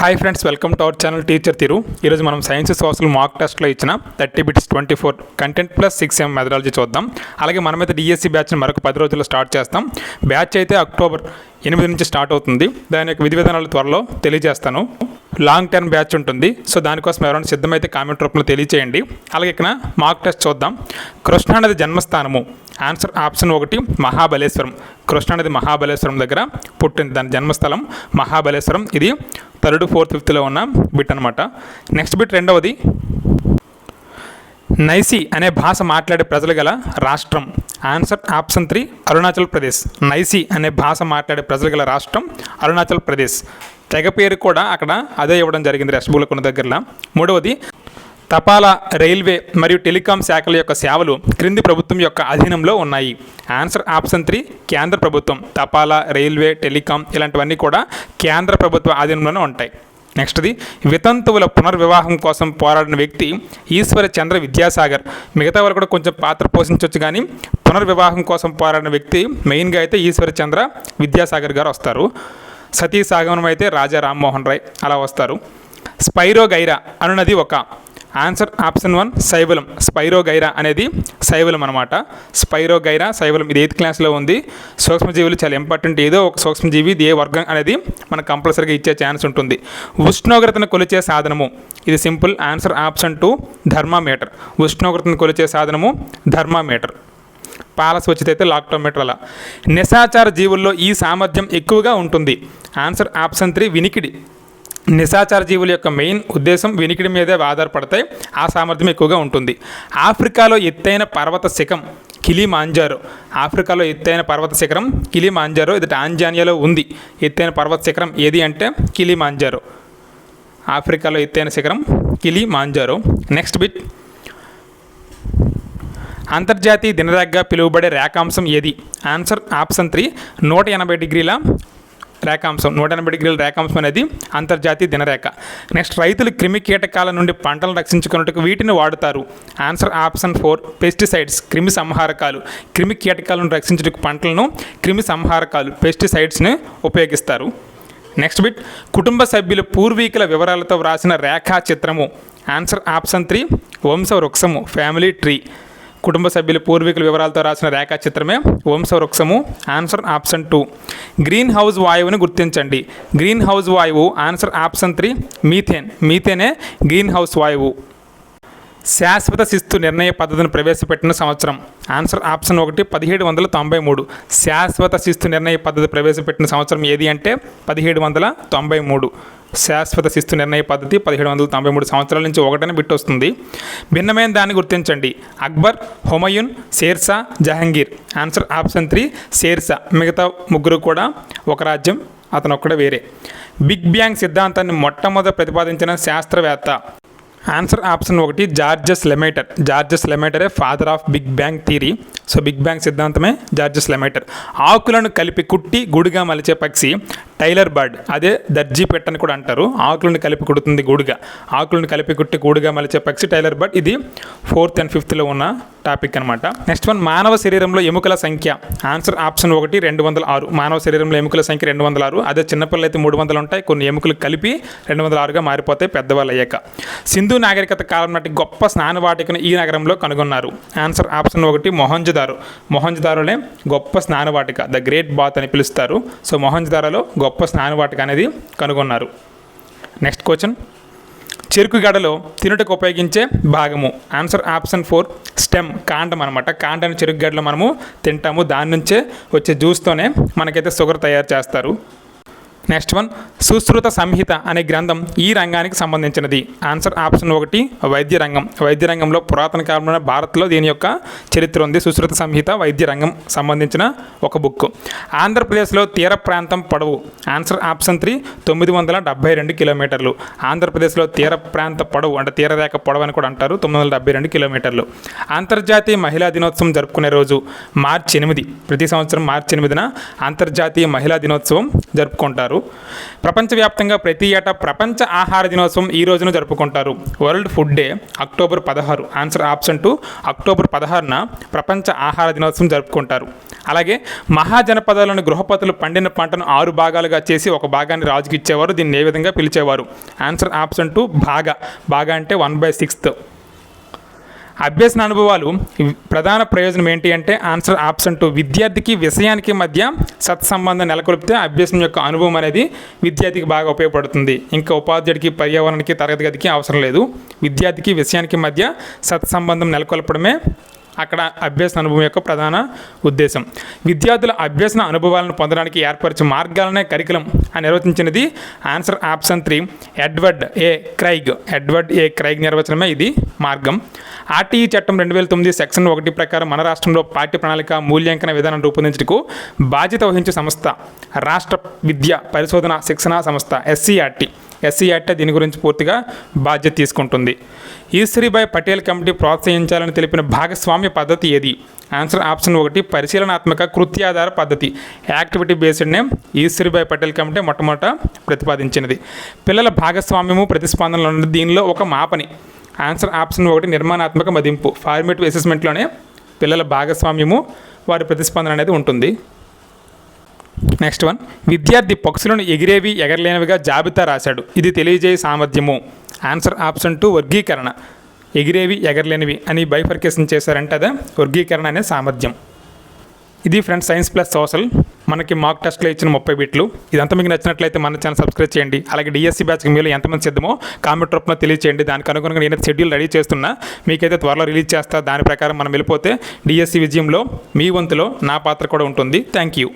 Hi friends welcome to our channel teacher Thiru ఈరోజు మనం science social mark టెస్ట్లో ఇచ్చిన thirty bits twenty four content plus six M methodology చూద్దాం. అలాగే మనమైతే డిఎస్సి బ్యాచ్ని మరొక పది రోజుల్లో స్టార్ట్ చేస్తాం. బ్యాచ్ అయితే అక్టోబర్ ఎనిమిది నుంచి స్టార్ట్ అవుతుంది. దాని యొక్క విధి విధానాలు త్వరలో తెలియజేస్తాను. లాంగ్ టర్మ్ బ్యాచ్ ఉంటుంది. సో దానికోసం ఎవరైనా సిద్ధమైతే కామెంట్ రూపంలో తెలియచేయండి. అలాగే ఇక్కడ మాక్ టెస్ట్ చూద్దాం. కృష్ణానది జన్మస్థానము. ఆన్సర్ ఆప్షన్ ఒకటి మహాబలేశ్వరం. కృష్ణానది మహాబలేశ్వరం దగ్గర పుట్టింది. దాని జన్మస్థలం మహాబలేశ్వరం. ఇది థర్డ్ ఫోర్త్ ఫిఫ్త్లో ఉన్న బిట్ అనమాట నెక్స్ట్ బిట్ రెండవది నైసి అనే భాష మాట్లాడే ప్రజలు గల రాష్ట్రం. Answer option three Arunachal Pradesh. Nyishi అనే భాష మాట్లాడే ప్రజలు గల రాష్ట్రం అరుణాచల్ ప్రదేశ్. తెగ పేరు కూడా అక్కడ అదే ఇవ్వడం జరిగింది రెస్ట్బుల్ కొన్ని దగ్గరలో. మూడవది తపాలా రైల్వే మరియు టెలికాం శాఖల యొక్క సేవలు క్రింది ప్రభుత్వం యొక్క అధీనంలో ఉన్నాయి. ఆన్సర్ ఆప్షన్ త్రీ కేంద్ర ప్రభుత్వం. తపాలా రైల్వే టెలికాం ఇలాంటివన్నీ కూడా కేంద్ర ప్రభుత్వ ఆధీనంలోనే ఉంటాయి. నెక్స్ట్ది వితంతువుల పునర్వివాహం కోసం పోరాడిన వ్యక్తి ఈశ్వర చంద్ర విద్యాసాగర్. మిగతా వాళ్ళు కూడా కొంచెం పాత్ర పోషించవచ్చు కానీ పునర్వివాహం కోసం పోరాడిన వ్యక్తి మెయిన్గా అయితే ఈశ్వర చంద్ర విద్యాసాగర్ గారు వస్తారు. సతీ సాగమనం అయితే రాజా రామ్మోహన్ రాయ్ అలా వస్తారు. స్పైరో గైరా అనున్నది ఒక ఆన్సర్ ఆప్షన్ వన్ శైవలం స్పైరోగైరా అనేది శైవలం అనమాట స్పైరోగైరా శైవలం ఇది ఎయిత్ క్లాస్లో ఉంది. సూక్ష్మజీవులు చాలా ఇంపార్టెంట్ ఏదో ఒక సూక్ష్మజీవి ఇది ఏ వర్గం అనేది మనకు కంపల్సరీగా ఇచ్చే ఛాన్స్ ఉంటుంది. ఉష్ణోగ్రతను కొలిచే సాధనము ఇది simple answer option two thermometer. ఉష్ణోగ్రతను కొలిచే సాధనము థర్మామీటర్ పాలస్ వచ్చితే లాక్టోమీటర్ అలా. నిశాచార జీవుల్లో ఈ సామర్థ్యం ఎక్కువగా ఉంటుంది. ఆన్సర్ ఆప్షన్ త్రీ వినికిడి. నిశాచార జీవుల యొక్క మెయిన్ ఉద్దేశం వినికిడి మీదే ఆధారపడతాయి. ఆ సామర్థ్యం ఎక్కువగా ఉంటుంది. ఆఫ్రికాలో ఎత్తైన పర్వత శిఖం కిలిమాంజారో. ఆఫ్రికాలో ఎత్తైన పర్వత శిఖరం కిలి మాంజారో ఇది టాంజానియాలో ఉంది. ఎత్తైన పర్వత శిఖరం ఏది అంటే కిలి మాంజారో ఆఫ్రికాలో ఎత్తైన శిఖరం కిలి మాంజారో నెక్స్ట్ బిట్. అంతర్జాతీయ దినరాగ్గా పిలువబడే రేఖాంశం ఏది? Answer option three. నూట ఎనభై డిగ్రీల రేఖాంశం నూట ఎనభై డిగ్రీల రేఖాంశం అనేది అంతర్జాతీయ దినరేఖ. నెక్స్ట్ రైతులు క్రిమి కీటకాల నుండి పంటలను రక్షించుకున్నట్టుకు వీటిని వాడుతారు. ఆన్సర్ ఆప్షన్ ఫోర్ పెస్టిసైడ్స్ క్రిమి సంహారకాలు. క్రిమి కీటకాలను రక్షించుటకు పంటలను క్రిమి సంహారకాలు పెస్టిసైడ్స్ని ఉపయోగిస్తారు. నెక్స్ట్ బిట్ కుటుంబ సభ్యుల పూర్వీకుల వివరాలతో వ్రాసిన రేఖా చిత్రము ఆన్సర్ ఆప్షన్ త్రీ వంశ వృక్షము ఫ్యామిలీ ట్రీ. కుటుంబ సభ్యుల పూర్వీకుల వివరాలతో రాసిన రేఖాచిత్రమే వంశవృక్షము answer option two green house వాయువుని గుర్తించండి. గ్రీన్ హౌస్ వాయువు ఆన్సర్ ఆప్షన్ త్రీ మీథేన్ మీథేనే గ్రీన్ హౌస్ వాయువు. శాశ్వత శిస్తు నిర్ణయ పద్ధతిని ప్రవేశపెట్టిన సంవత్సరం. ఆన్సర్ ఆప్షన్ ఒకటి పదిహేడు వందల తొంభై మూడు శాశ్వత శిస్తు నిర్ణయ పద్ధతి ప్రవేశపెట్టిన సంవత్సరం ఏది అంటే పదిహేడు వందల తొంభై మూడు శాశ్వత శిస్తు నిర్ణయ పద్ధతి పదిహేడు వందల తొంభై మూడు సంవత్సరాల నుంచి ఒకటనే బిట్టొస్తుంది. భిన్నమైన దాన్ని గుర్తించండి. Akbar Humayun Sher Shah Jahangir. Answer option three Sher Shah. మిగతా ముగ్గురు కూడా ఒక రాజ్యం అతను ఒక్కడే వేరే. బిగ్ బ్యాంగ్ సిద్ధాంతాన్ని మొట్టమొదట ప్రతిపాదించిన శాస్త్రవేత్త ఆన్సర్ ఆప్షన్ ఒకటి Georges Lemaitre. Georges లెమేటరే father of big bang theory so big bang సిద్ధాంతమే జార్జెస్ లెమేటర్. ఆకులను కలిపి కుట్టి గుడిగా మలిచే పక్షి టైలర్ బర్డ్. అదే దర్జీ పెట్టని కూడా అంటారు. ఆకులను కలిపి కుడుతుంది గూడుగా. ఆకులను కలిపి కుట్టి గూడుగా మలిచే పక్షి టైలర్ బర్డ్. ఇది ఫోర్త్ అండ్ ఫిఫ్త్లో ఉన్న టాపిక్ అనమాట నెక్స్ట్ వన్ మానవ శరీరంలో ఎముకల సంఖ్య. ఆన్సర్ ఆప్షన్ ఒకటి రెండు వందల ఆరు. మానవ శరీరంలో ఎముకల సంఖ్య రెండు వందల ఆరు. అదే చిన్నపిల్లలు అయితే మూడు వందలు ఉంటాయి. కొన్ని ఎముకలు కలిపి రెండు వందల ఆరుగా మారిపోతాయి పెద్దవాళ్ళు అయ్యాక. సింధు నాగరికత కాలం నాటి గొప్ప స్నానవాటికను ఈ నగరంలో కనుగొన్నారు. ఆన్సర్ ఆప్షన్ ఒకటి మొహంజదారు. మొహంజదారులే గొప్ప స్నానవాటిక. ద గ్రేట్ బాత్ అని పిలుస్తారు. సో మొహంజదారలో గొప్ప గొప్ప స్నానవాటిక అనేది కనుగొన్నారు. నెక్స్ట్ క్వశ్చన్ చెరుకు గడలో తినుటకు ఉపయోగించే భాగము. ఆన్సర్ ఆప్షన్ ఫోర్ స్టెమ్ కాండం అనమాట కాండాన్ని చెరుకు గడలో మనము తింటాము. దాని నుంచే వచ్చే జ్యూస్తోనే మనకైతే షుగర్ తయారు చేస్తారు. నెక్స్ట్ వన్ సుశ్రుత సంహిత అనే గ్రంథం ఈ రంగానికి సంబంధించినది. ఆన్సర్ ఆప్షన్ ఒకటి వైద్య రంగం. వైద్య రంగంలో పురాతన కాలంలో భారత్లో దీని యొక్క చరిత్ర ఉంది. సుశ్రుత సంహిత వైద్య రంగం సంబంధించిన ఒక బుక్. ఆంధ్రప్రదేశ్లో తీర ప్రాంతం పొడవు. ఆన్సర్ ఆప్షన్ త్రీ తొమ్మిది వందల డెబ్బై రెండు కిలోమీటర్లు. ఆంధ్రప్రదేశ్లో తీర ప్రాంత పొడవు అంటే తీరరేఖ పొడవు అని కూడా అంటారు తొమ్మిది వందల డెబ్బై రెండు కిలోమీటర్లు. అంతర్జాతీయ మహిళా దినోత్సవం జరుపుకునే రోజు మార్చి ఎనిమిది ప్రతి సంవత్సరం మార్చి ఎనిమిదిన అంతర్జాతీయ మహిళా దినోత్సవం జరుపుకుంటారు. జరుపుకుంటారు ప్రపంచవ్యాప్తంగా ప్రతి ఏటా ప్రపంచ ఆహార దినోత్సవం ఈ రోజున జరుపుకుంటారు. వరల్డ్ ఫుడ్ డే అక్టోబర్ పదహారు. ఆన్సర్ ఆప్షన్ టు అక్టోబర్ పదహారున ప్రపంచ ఆహార దినోత్సవం జరుపుకుంటారు. అలాగే మహాజనపదాలను గృహపతులు పండిన పంటను ఆరు భాగాలుగా చేసి ఒక భాగాన్ని రాజుకి ఇచ్చేవారు. దీన్ని ఏ విధంగా పిలిచేవారు? ఆన్సర్ ఆప్షన్ టు బాగా. భాగా అంటే వన్ బై సిక్స్త్. అభ్యసన అనుభవాలు ప్రధాన ప్రయోజనం ఏంటి అంటే ఆన్సర్ ఆప్షన్ టు విద్యార్థికి విషయానికి మధ్య సత్సంబంధం నెలకొల్పితే అభ్యసనం యొక్క అనుభవం అనేది విద్యార్థికి బాగా ఉపయోగపడుతుంది. ఇంకా ఉపాధ్యాయుడికి పర్యావరణానికి తరగతి గదికి అవసరం లేదు. విద్యార్థికి విషయానికి మధ్య సత్సంబంధం నెలకొల్పడమే అక్కడ అభ్యసన అనుభవం యొక్క ప్రధాన ఉద్దేశం. విద్యార్థుల అభ్యసన అనుభవాలను పొందడానికి ఏర్పరిచే మార్గాలనే కరికులం అని నిర్వచించినది answer option three. Edward A Craig. Edward A Craig నిర్వచనమే ఇది మార్గం. ఆర్టీఈ చట్టం రెండు వేల తొమ్మిది సెక్షన్ ఒకటి ప్రకారం మన రాష్ట్రంలో పాఠ్య ప్రణాళిక మూల్యాంకన విధానం రూపొందించటకు బాధ్యత వహించే సంస్థ. రాష్ట్ర విద్య పరిశోధన శిక్షణ సంస్థ ఎస్సీఆర్టీ. ఎస్సీఆర్టీ దీని గురించి పూర్తిగా బాధ్యత తీసుకుంటుంది. ఈశ్వరీబాయ్ పటేల్ కమిటీ ప్రోత్సహించాలని తెలిపిన భాగస్వామ్య పద్ధతి ఏది? ఆన్సర్ ఆప్షన్ ఒకటి పరిశీలనాత్మక కృత్యాధార పద్ధతి. యాక్టివిటీ బేస్డ్నే ఈశ్వరీబాయ్ పటేల్ కమిటీ మొట్టమొదట ప్రతిపాదించినది. పిల్లల భాగస్వామ్యము ప్రతిస్పందనలు ఉన్నది దీనిలో ఒక మాపని. ఆన్సర్ ఆప్షన్ ఒకటి నిర్మాణాత్మక మదింపు. ఫార్మేటివ్ అసెస్మెంట్లోనే పిల్లల భాగస్వామ్యము వారి ప్రతిస్పందన అనేది ఉంటుంది. నెక్స్ట్ వన్ విద్యార్థి పక్షులను ఎగిరేవి ఎగరలేనివిగా జాబితా రాశాడు. ఇది తెలియజేయ సామర్థ్యము. ఆన్సర్ ఆప్షన్ టూ వర్గీకరణ. ఎగిరేవి ఎగరలేనివి అని బైఫర్కేషన్ చేశారంటే అదే వర్గీకరణ అనే సామర్థ్యం. ఇది ఫ్రెండ్స్ సైన్స్ ప్లస్ సోషల్ మనకి మాక్ టెస్ట్లో ఇచ్చిన ముప్పై బిట్లు. ఇదంతా మీకు నచ్చినట్లయితే మన ఛానల్ సబ్స్క్రైబ్ చేయండి. అలాగే డిఎస్సీ బ్యాచ్కి మీరు ఎంతమంది సిద్ధమో కామెంట్ రూపంలో తెలియచేయండి. దానికి అనుగుణంగా నేను షెడ్యూల్ రెడీ చేస్తున్నా. మీకైతే త్వరలో రిలీజ్ చేస్తా. దాని ప్రకారం మనం వెళ్ళిపోతే డిఎస్సీ విజయంలో మీ వంతులో నా పాత్ర కూడా ఉంటుంది. Thank you